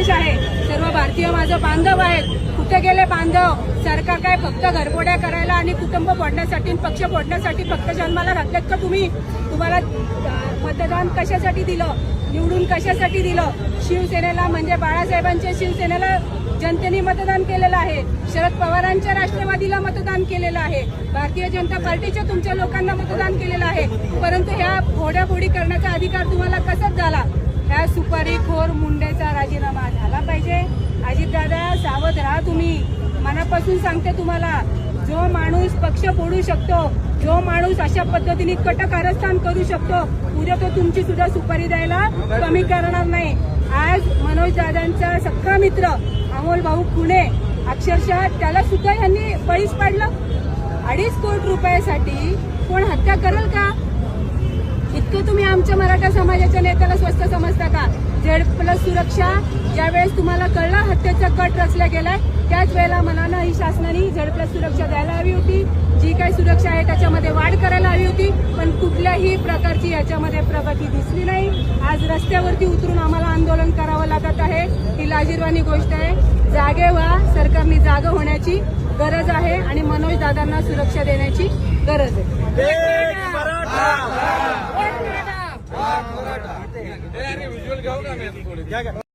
देश आहे. सर्व भारतीय माझं बांधव आहेत. कुठे गेले बांधव? सरकार काय फक्त घरपोड्या करायला आणि कुटुंब फोडण्यासाठी पक्ष फोडण्यासाठी फक्त जन्माला घातलेत का तुम्ही? तुम्हाला मतदान कशासाठी दिलं? निवडून कशासाठी दिलं? शिवसेनेला म्हणजे बाळासाहेबांच्या शिवसेनेला जनतेने मतदान केलेलं आहे. शरद पवारांच्या राष्ट्रवादीला मतदान केलेलं आहे. भारतीय जनता पार्टीच्या तुमच्या लोकांना मतदान केलेलं आहे. परंतु ह्या फोड्याफोडी करण्याचा अधिकार तुम्हाला कसाच झाला? ह्या सुपारी खोर मुंडे पाहिजे अजितदादा सावध राहा तुम्ही. मनापासून सांगते तुम्हाला जो माणूस पक्ष फोडू शकतो जो माणूस अशा पद्धतीने कटकारस्थान करू शकतो उद्या तो तुमची सुद्धा सुपारी द्यायला कमी करणार नाही. आज मनोज दादांचा सख्खा मित्र अमोल भाऊ पुणे अक्षरशः त्याला सुद्धा यांनी बळीच पाडलं. अडीच कोटी रुपयासाठी कोण हत्या करेल का? इतकं तुम्ही आमच्या मराठा समाजाच्या नेत्याला स्वस्त समजता का? झेड प्लस सुरक्षा. ज्यावेळेस तुम्हाला कळलं हत्येचा कट रचला गेलाय त्याच वेळेला मनानं ही शासनाने झेड प्लस सुरक्षा द्यायला हवी होती. जी काही सुरक्षा आहे त्याच्यामध्ये वाढ करायला हवी होती पण कुठल्याही प्रकारची याच्यामध्ये प्रगती दिसली नाही. आज रस्त्यावरती उतरून आम्हाला आंदोलन करावं लागत आहे. ही लाजीरवाणी गोष्ट आहे. जागे व्हा सरकारने जाग होण्याची गरज आहे आणि मनोज दादांना सुरक्षा देण्याची गरज आहे. एक मिनिट. घ्या, घ्या.